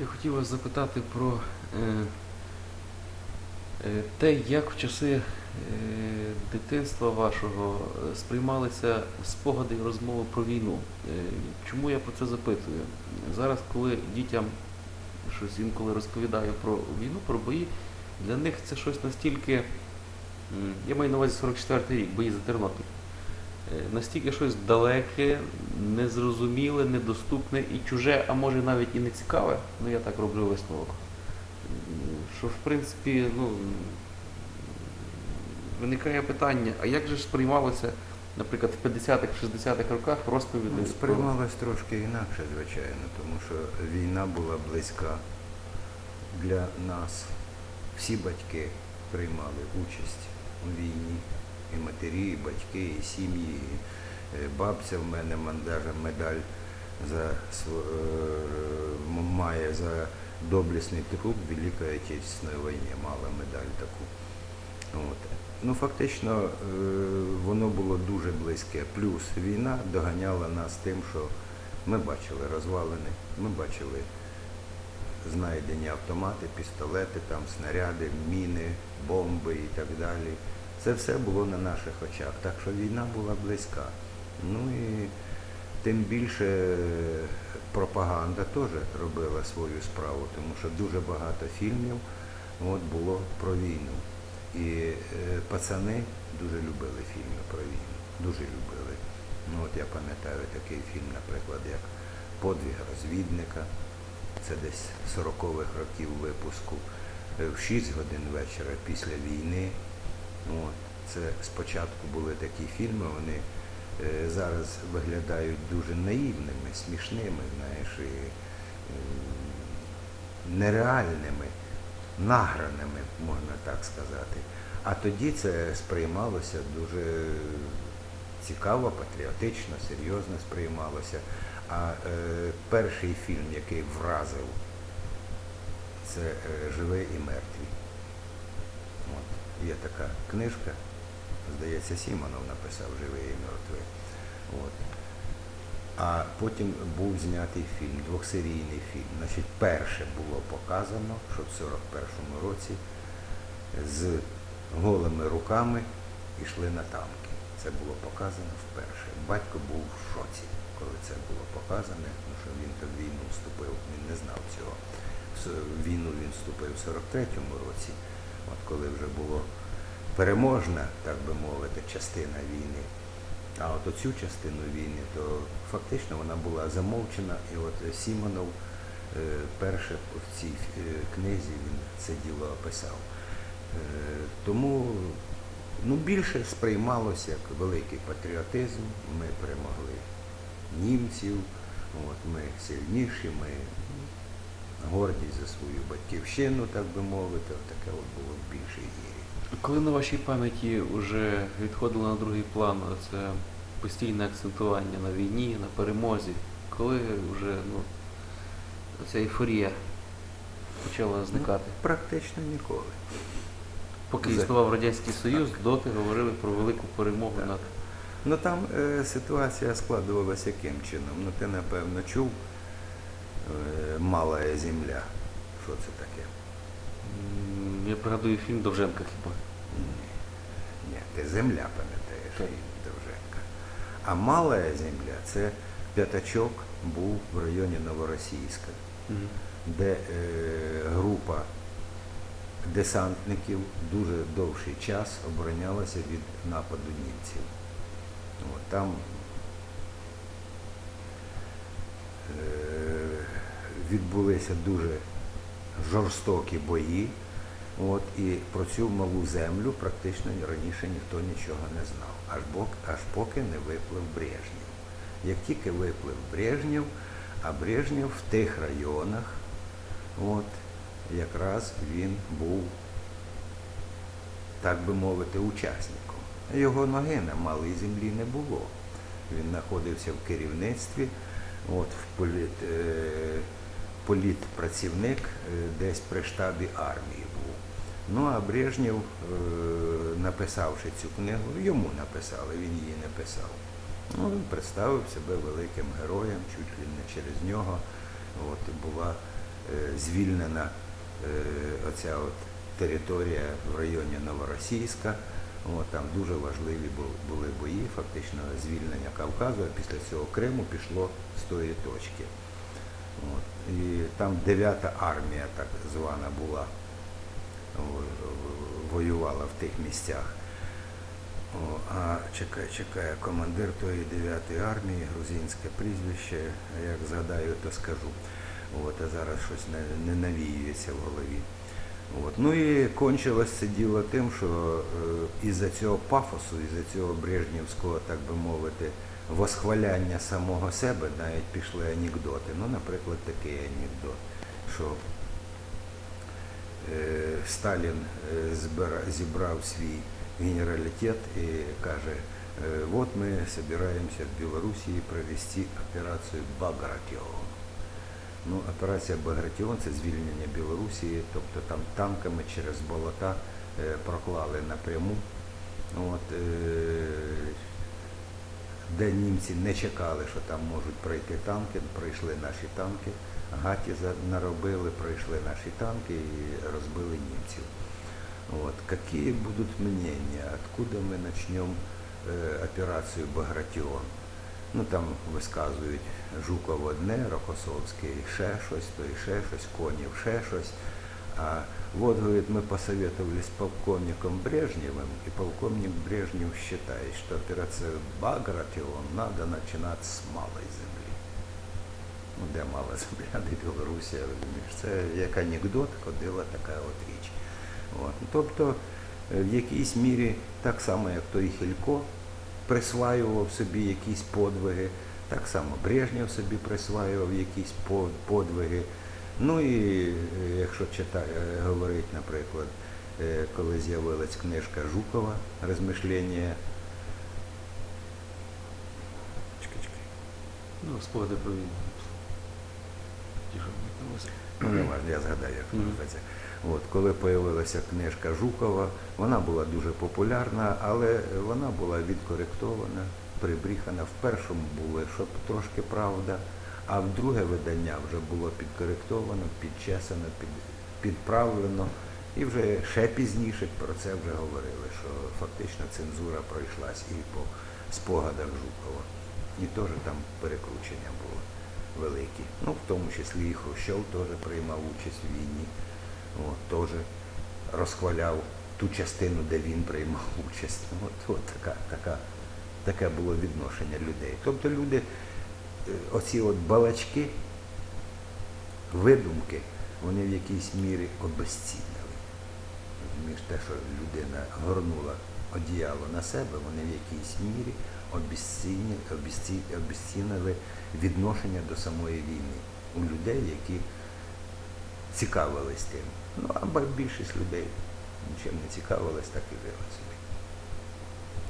Я хотів вас запитати про е, е, те, як в часи е, дитинства вашого сприймалися спогади і розмови про війну. Чому я про це запитую? Зараз, коли дітям щось інколи розповідаю про війну, про бої, для них це щось настільки, я маю на увазі 44-й рік, бої за Тернопіль. Е, Настільки щось далеке, незрозуміле, недоступне і чуже, а може навіть і не цікаве, ну я так роблю висновок. Що в принципі, ну виникає питання, а як же ж сприймалося, наприклад, в 50-х, 60-х роках розповіді? Ну, сприймалось трошки інакше, звичайно, тому що війна була близька для нас. Всі батьки приймали участь у війні. І матері, і батьки, і сім'ї. І, е, Бабця в мене медаль за е, має за доблесний труд Великої Отечественної війни, мала медаль таку. От. Ну, фактично, е, воно було дуже близьке. Плюс війна доганяла нас тим, що ми бачили розвалини, ми бачили знайдені автомати, пістолети, там, снаряди, міни, бомби і так далі. Це все було на наших очах. Так що війна була близька. Ну і тим більше е, пропаганда теж робила свою справу, тому що дуже багато фільмів от, було про війну. І е, пацани дуже любили фільми про війну. Дуже любили. Ну от я пам'ятаю такий фільм, наприклад, як Подвиг розвідника. Це десь 40-х років випуску. Е, В 6 годин вечора після війни. Це спочатку були такі фільми, вони е, зараз виглядають дуже наївними, смішними, знаєш, і нереальними, награними, можна так сказати. А тоді це сприймалося дуже цікаво, патріотично, серйозно сприймалося. А е, перший фільм, який вразив, це е, Живий і мертвий. Є така книжка, здається, Сімонов написав Живий і мертвий. От. А потім був знятий фільм, двохсерійний фільм. Значить, перше було показано, що в 41-му році з голими руками йшли на танки. Це було показано вперше. Батько був в шоці, коли це було показане, тому що він в війну вступив, він не знав цього. В війну він вступив в 43-му році, от коли вже було переможна, так би мовити, частина війни. А от оцю частину війни, то фактично вона була замовчена, і от Сімонов е, перше в цій е, книзі він це діло описав. Е, Тому ну, більше сприймалося як великий патріотизм. Ми перемогли німців, от, ми сильніші, ми гордість за свою батьківщину, так би мовити, от таке от було в більшій мірі. Коли на вашій пам'яті вже відходило на другий план це постійне акцентування на війні, на перемозі, коли вже ну, ця ейфорія почала зникати? Практично ніколи. Поки існував Радянський Союз, доти говорили про велику перемогу Так. над Ну там е, ситуація складувалася яким чином? Ну ти напевно чув е, Мала земля. Що це таке? Я пригадую фільм Довженка хіба. Ні, ти земля пам'ятаєш і Довженка. А Мала земля це п'ятачок був в районі Новоросійська, де е, група десантників дуже довший час оборонялася від нападу німців. От, там е, відбулися дуже жорстокі бої. От, і про цю малу землю практично раніше ніхто нічого не знав, аж, бок, аж поки не виплив Брежнєв. Як тільки виплив Брежнєв, а Брежнєв в тих районах, от, якраз він був, так би мовити, учасником. Його ноги на малій землі не було. Він знаходився в керівництві, от, в політ, е, політпрацівник е, десь при штабі армії був. Ну а Брежнєв, е, написавши цю книгу, йому написали, він її не писав. Ну, він представив себе великим героєм, чуть ли не через нього. От, була е, звільнена оця от територія в районі Новоросійська. От, там дуже важливі були бої, фактично звільнення Кавказу, а після цього Криму пішло з тої точки. От. І там 9-та армія так звана була, воювала в тих місцях. О, а чекай, чекай, командир тої 9-ї армії, грузинське прізвище, як згадаю, то скажу. От, а зараз щось не, не навіюється в голові. От. Ну і кончилось це діло тим, що е, із-за цього пафосу, із-за цього брежнівського, так би мовити, восхваляння самого себе навіть пішли анекдоти. Ну, наприклад, такий анекдот, що е, Сталін е, зібрав свій генералітет і каже, е, от ми збираємося в Білорусі провести операцію Багратіон. Ну, операція Багратіон це звільнення Білорусі, тобто там танками через болота проклали напряму. От, де німці не чекали, що там можуть пройти танки, пройшли наші танки, гаті наробили, пройшли наші танки і розбили німців. Вот. Какие будут мнения, откуда мы начнем э, операцию Багратіон? Ну там висказують Жуков одне, Рокосовський ще щось, той ще щось, Конів ще щось. А вот, говорит, мы посоветовали с полковником Брежневым, и полковник Брежнев считает, что операция Багратион надо начинать с малой земли. Ну, де мала земля, де Білорусія, розумієш, це як анекдот ходила така от річ. От. Тобто, е, в якійсь мірі, так само, як той Хілько присваював собі якісь подвиги, так само Брежнєв собі присваював якісь подвиги. Ну і е, якщо читає, говорить, наприклад, е, коли з'явилась книжка Жукова Розмишлення. Чекай, чекай. Ну, спогади про війну. Ну, не важливо, я згадаю, як називається. От, коли з'явилася книжка Жукова, вона була дуже популярна, але вона була відкоректована, прибріхана. В першому було, щоб трошки правда, а в друге видання вже було підкоректовано, підчесано, під, підправлено. І вже ще пізніше про це вже говорили, що фактично цензура пройшлась і по спогадах Жукова. І теж там перекручення було великі. Ну, в тому числі і Хрущов теж приймав участь в війні. Теж розхваляв ту частину, де він приймав участь. От, от така, така, таке було відношення людей. Тобто люди, оці от балачки, видумки, вони в якійсь мірі обезцінили. Розумієш, те, що людина горнула одіяло на себе, вони в якійсь мірі обезцінили, відношення до самої війни у людей, які цікавились тим. Ну, а більшість людей нічим не цікавились, так і собі.